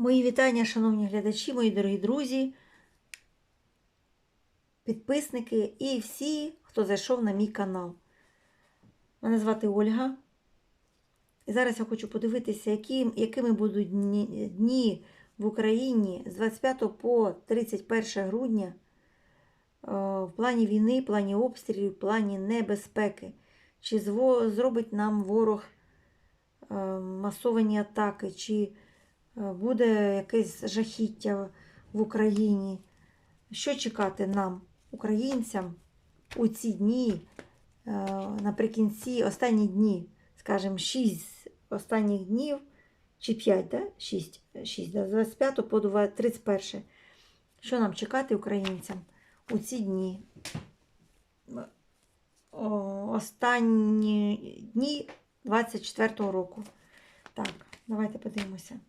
Мої вітання, шановні глядачі, мої дорогі друзі, підписники і всі, хто зайшов на мій канал. Мене звати Ольга. І зараз я хочу подивитися, які, якими будуть дні, дні в Україні з 25 по 31 грудня е, в плані війни, в плані обстрілів, в плані небезпеки. Чи зробить нам ворог е, масовані атаки, чи буде якесь жахіття в Україні? Що чекати нам, українцям, у ці дні, е, наприкінці, останні дні, скажімо, 6 останніх днів, чи 5, да? 6, 6 да? з 25 по 31. Що нам чекати українцям у ці дні? Останні дні 24-го року. Так, давайте подивимося.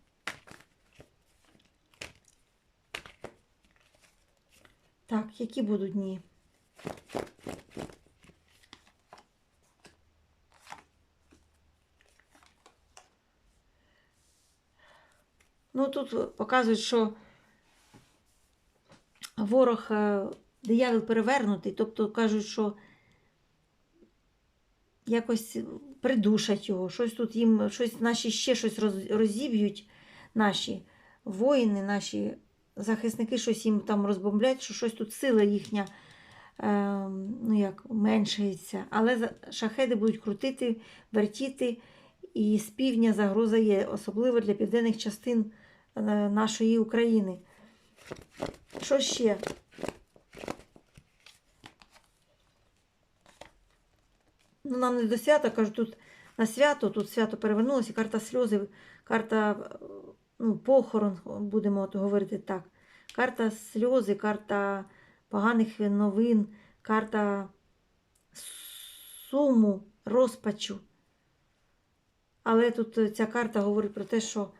Так, які будуть дні? Ну, тут показують, що ворог, е, диявол перевернутий, тобто кажуть, що якось придушать його, щось тут їм, щось наші ще щось розіб'ють, наші воїни, наші захисники щось їм там розбомблять, що щось тут сила їхня е, ну як, меншається. Але шахеди будуть крутити, вертіти, і з півдня загроза є, особливо для південних частин е, нашої України. Що ще? Ну, нам не до свята, кажуть, тут на свято, тут свято перевернулося, карта сльози, карта ну, похорон, будемо от говорити так. Карта сльози, карта поганих новин, карта суму, розпачу. Але тут ця карта говорить про те, що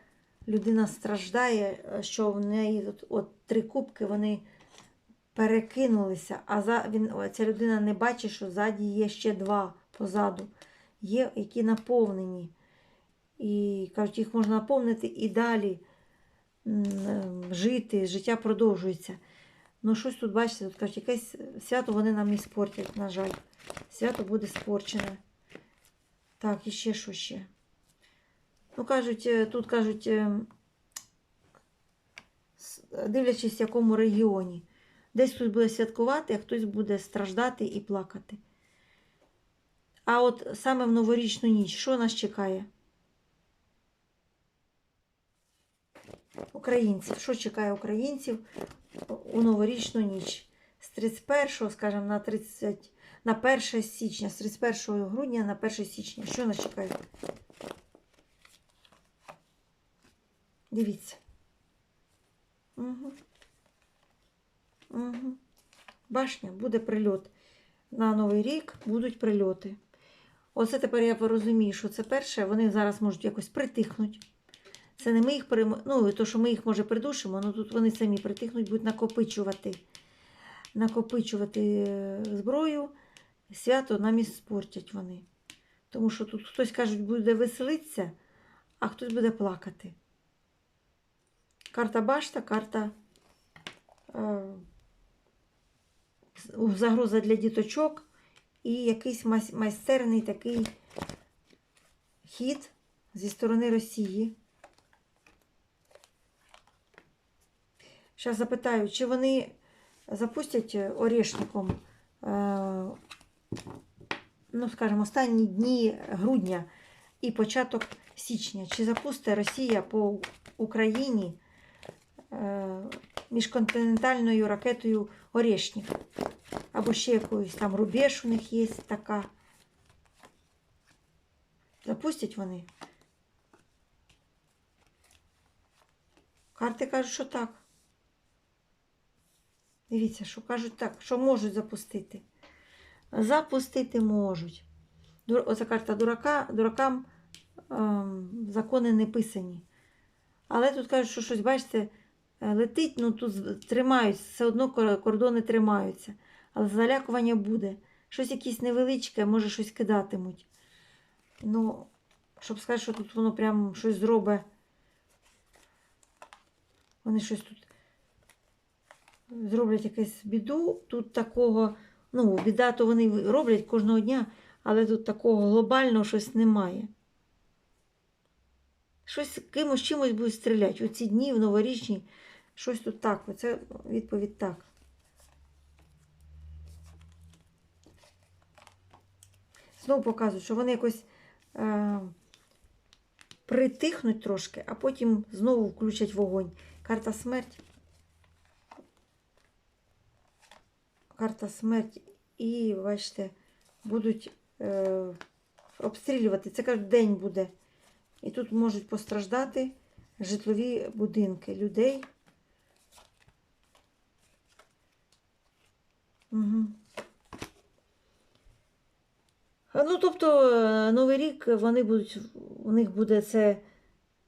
людина страждає, що в неї от, от три кубки вони перекинулися, а за, він, ця людина не бачить, що ззаді є ще два позаду, є, які наповнені. І кажуть, їх можна наповнити і далі ем, жити, життя продовжується. Ну, щось тут, бачите, тут кажуть, якесь свято вони нам і спортять, на жаль. Свято буде спорчене. Так, і ще що ще. Ну, кажуть, е, тут кажуть, е, дивлячись, в якому регіоні. Десь хтось буде святкувати, а хтось буде страждати і плакати. А от саме в новорічну ніч, що нас чекає? Українців. Що чекає українців у новорічну ніч? З 31, скажімо, на 30, на 1 січня, з 31 грудня на 1 січня. Що нас чекає? Дивіться. Угу. Угу. Башня, буде прильот. На Новий рік будуть прильоти. Оце тепер я порозумію, що це перше, вони зараз можуть якось притихнути. Це не ми їх перем... ну, то, що ми їх може придушимо, ну тут вони самі притихнуть, будуть накопичувати, накопичувати е, зброю, свято нам і спортять вони. Тому що тут хтось кажуть, буде веселитися, а хтось буде плакати. Карта башта, карта е, загроза для діточок і якийсь майстерний такий хід зі сторони Росії. Зараз запитаю, чи вони запустять орешником, е, ну, скажімо, останні дні грудня і початок січня. Чи запустить Росія по Україні е, міжконтинентальною ракетою Орешник? Або ще якоюсь там рубеж у них є така. Запустять вони? Карти кажуть, що так. Дивіться, що кажуть так, що можуть запустити. Запустити можуть. Оця карта дурака, дуракам ем, закони не писані. Але тут кажуть, що щось, бачите, е, летить, ну тут тримають, все одно кордони тримаються. Але залякування буде. Щось якесь невеличке, може щось кидатимуть. Ну, щоб сказати, що тут воно прям щось зробить Вони щось тут зроблять якусь біду. Тут такого, ну, біда, то вони роблять кожного дня, але тут такого глобального щось немає. Щось кимось чимось будуть стріляти. У ці дні в новорічні щось тут так. Оце відповідь так. Знову показують, що вони якось е, притихнуть трошки, а потім знову включать вогонь. Карта смерть. Карта смерть. І, бачите, будуть е, обстрілювати. Це кажуть, день буде. І тут можуть постраждати житлові будинки людей. Угу. Ну, тобто, е, Новий рік вони будуть, у них буде це,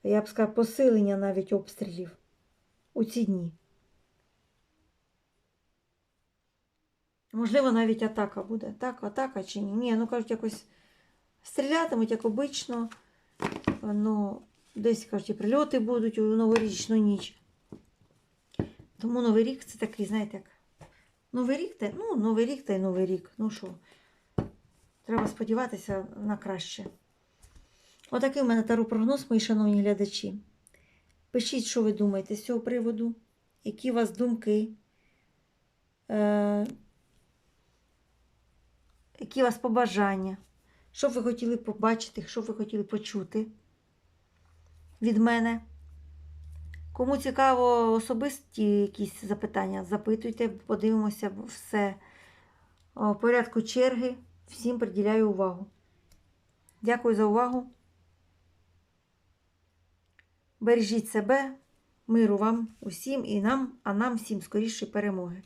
я б сказала, посилення навіть обстрілів у ці дні. Можливо, навіть атака буде. Так, атака чи ні? Ні, ну кажуть, якось стрілятимуть, як обично. Ну, десь, кажуть, і прильоти будуть у новорічну ніч. Тому Новий рік це такий, знаєте, як. Новий рік та ну, Новий рік та й Новий рік. Ну що, треба сподіватися на краще. Отакий у мене таро прогноз, мої шановні глядачі. Пишіть, що ви думаєте з цього приводу, які у вас думки, е- які у вас побажання, що ви хотіли побачити, що ви хотіли почути від мене. Кому цікаво особисті якісь запитання, запитуйте, подивимося все в порядку черги. Всім приділяю увагу. Дякую за увагу. Бережіть себе, миру вам усім і нам, а нам всім скорішої перемоги.